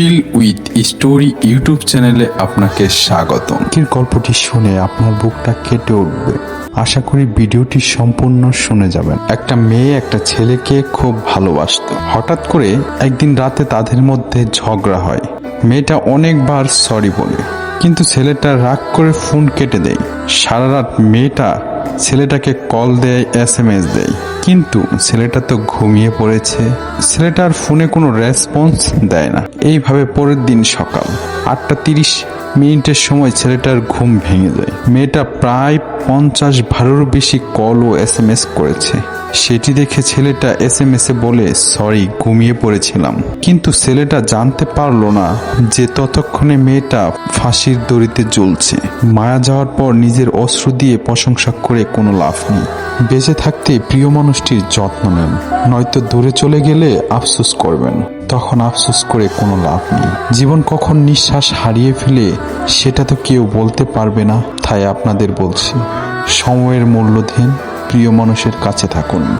Fill with story YouTube চ্যানেলে আপনাকে স্বাগত আজকের গল্পটি শুনে আপনার বুকটা কেটে উঠবে। আশা করি ভিডিওটি সম্পূর্ণ শুনে যাবেন। একটা মেয়ে একটা ছেলেকে খুব ভালোবাসতো। হঠাৎ করে একদিন রাতে তাদের মধ্যে ঝগড়া হয়। মেয়েটা অনেকবার সরি বলে, কিন্তু ছেলেটা রাগ করে ফোন কেটে দেয়। সারা রাত মেয়েটা ছেলেটাকে কল দেয় এস এম এস দেয়। কিন্তু ছেলেটা তো ঘুমিয়ে পড়েছে। ছেলেটার ফোনে কোনো রেসপন্স দেয় না। এইভাবে পরের দিন সকাল আটটা তিরিশ মিনিটের সময় ছেলেটার ঘুম ভেঙে যায়। মেয়েটা প্রায় পঞ্চাশ বারোর বেশি কল ও এস এম এস করেছে। সেটি দেখে ছেলেটা এস এম এস বলে, সরি, ঘুমিয়ে পড়েছিলাম। কিন্তু ছেলেটা জানতে পারল না যে ততক্ষণে মেয়েটা ফাঁসির দড়িতে জ্বলছে। মায়া যাওয়ার পর নিজের অশ্রু দিয়ে প্রশংসা করে কোনো লাভ নেই। বেঁচে থাকতে প্রিয় মানুষটির যত্ন নেন, নয়তো দূরে চলে গেলে আফসোস করবেন। তখন আফসোস করে কোনো লাভ নেই। জীবন কখন নিঃশ্বাস হারিয়ে ফেলে, সেটা তো কেউ বলতে পারবে না, তাই আপনাদের বলছি, সময়ের মূল্য দিন, প্রিয় মানুষের কাছে থাকুন।